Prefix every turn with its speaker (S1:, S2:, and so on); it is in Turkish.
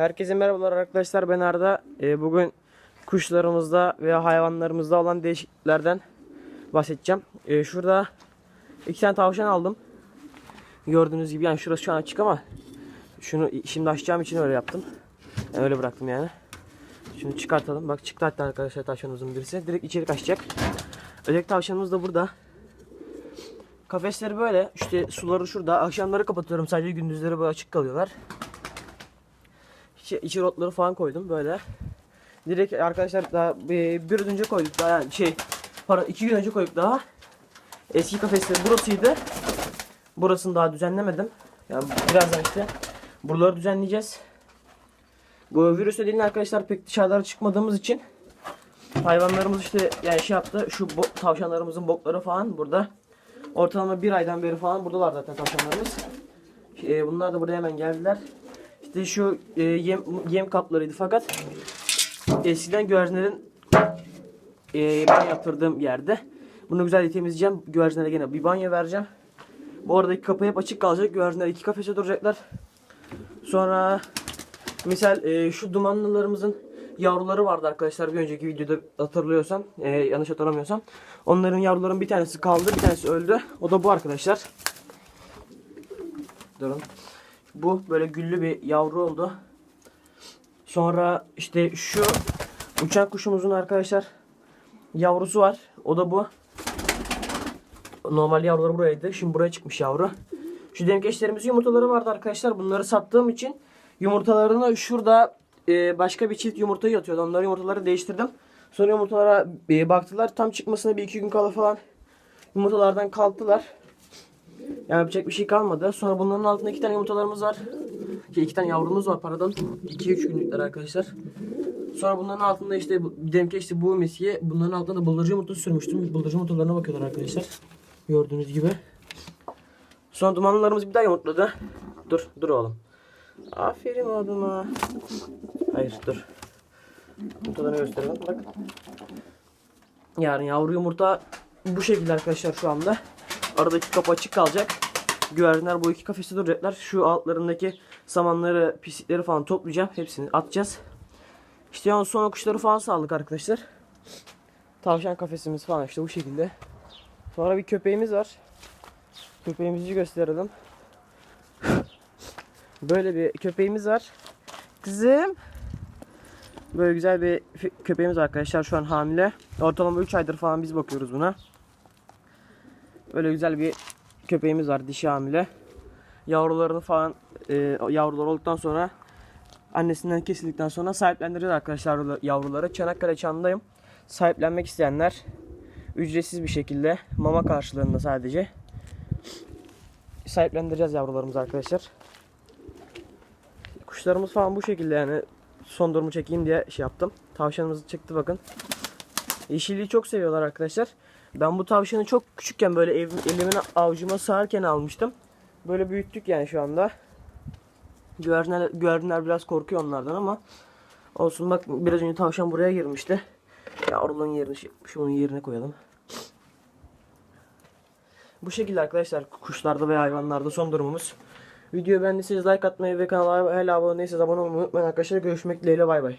S1: Herkese merhabalar arkadaşlar ben Arda. Ee, bugün kuşlarımızda veya hayvanlarımızda olan değişikliklerden bahsedeceğim. Ee, şurada iki tane tavşan aldım. Gördüğünüz gibi yani şurası şu an açık ama şunu şimdi açacağım için öyle yaptım. Yani öyle bıraktım yani. Şunu çıkartalım. Bak çıktı hatta arkadaşlar tavşanımızın birisi. Direkt içeri kaçacak. Öteki tavşanımız da burada. Kafesleri böyle. İşte suları şurada. Akşamları kapatıyorum. Sadece gündüzleri böyle açık kalıyorlar. İçi, rotları falan koydum böyle. Direkt arkadaşlar daha bir, önce koyduk daha yani şey pardon iki gün önce koyduk daha. Eski kafesleri burasıydı. Burasını daha düzenlemedim. Yani birazdan işte buraları düzenleyeceğiz. Bu virüs nedeniyle arkadaşlar pek dışarılara çıkmadığımız için hayvanlarımız işte yani şey yaptı. Şu tavşanlarımızın bokları falan burada. Ortalama bir aydan beri falan buradalar zaten tavşanlarımız. E, bunlar da buraya hemen geldiler. İşte şu e, yem, yem kaplarıydı fakat eskiden güvercinlerin e, ben yaptırdığım yerde. Bunu güzel temizleyeceğim. Güvercinlere gene bir banyo vereceğim. Bu aradaki kapı hep açık kalacak. Güvercinler iki kafese duracaklar. Sonra misal e, şu dumanlılarımızın yavruları vardı arkadaşlar bir önceki videoda hatırlıyorsam e, yanlış hatırlamıyorsam onların yavruların bir tanesi kaldı bir tanesi öldü o da bu arkadaşlar durun bu böyle güllü bir yavru oldu sonra işte şu uçan kuşumuzun arkadaşlar yavrusu var o da bu normal yavruları buraydı şimdi buraya çıkmış yavru şu demkeçlerimizin yumurtaları vardı arkadaşlar bunları sattığım için yumurtalarını şurada e, başka bir çift yumurta yatıyordu. Onları yumurtaları değiştirdim. Sonra yumurtalara e, baktılar. Tam çıkmasına bir iki gün kala falan yumurtalardan kalktılar. Yani yapacak bir şey kalmadı. Sonra bunların altında iki tane yumurtalarımız var. Şey, iki tane yavrumuz var. İki üç günlükler arkadaşlar. Sonra bunların altında işte demke işte bu mesiye. Bunların altında da bıldırcın yumurtası sürmüştüm. Bıldırcın yumurtalarına bakıyorlar arkadaşlar. Gördüğünüz gibi. Sonra dumanlılarımız bir daha yumurtladı. Dur, dur oğlum. Aferin oğluma. Hayır dur. Yumurtalarını gösterelim. Bak. Yarın yavru yumurta bu şekilde arkadaşlar şu anda. Aradaki kapı açık kalacak. Güvercinler bu iki kafeste duracaklar. Şu altlarındaki samanları, pislikleri falan toplayacağım. Hepsini atacağız. İşte yani sonra kuşları falan sağladık arkadaşlar. Tavşan kafesimiz falan işte bu şekilde. Sonra bir köpeğimiz var. Köpeğimizi gösterelim. Böyle bir köpeğimiz var. Kızım. Böyle güzel bir köpeğimiz arkadaşlar. Şu an hamile. Ortalama 3 aydır falan biz bakıyoruz buna. Böyle güzel bir köpeğimiz var. Dişi hamile. Yavrularını falan e, yavrular olduktan sonra annesinden kesildikten sonra sahiplendireceğiz arkadaşlar yavruları. Çanakkale Çan'dayım. Sahiplenmek isteyenler ücretsiz bir şekilde mama karşılığında sadece sahiplendireceğiz yavrularımızı arkadaşlar. Kuşlarımız falan bu şekilde yani son durumu çekeyim diye şey yaptım. Tavşanımız çıktı bakın. Yeşilliği çok seviyorlar arkadaşlar. Ben bu tavşanı çok küçükken böyle ev, elimin avucuma sığarken almıştım. Böyle büyüttük yani şu anda. Güvercinler, güvercinler biraz korkuyor onlardan ama olsun bak biraz önce tavşan buraya girmişti. Yavruluğun yerini şu onun yerine koyalım. Bu şekilde arkadaşlar kuşlarda ve hayvanlarda son durumumuz. Videoyu beğendiyseniz like atmayı ve kanala hala abone abone olmayı unutmayın arkadaşlar. Görüşmek dileğiyle bay bay.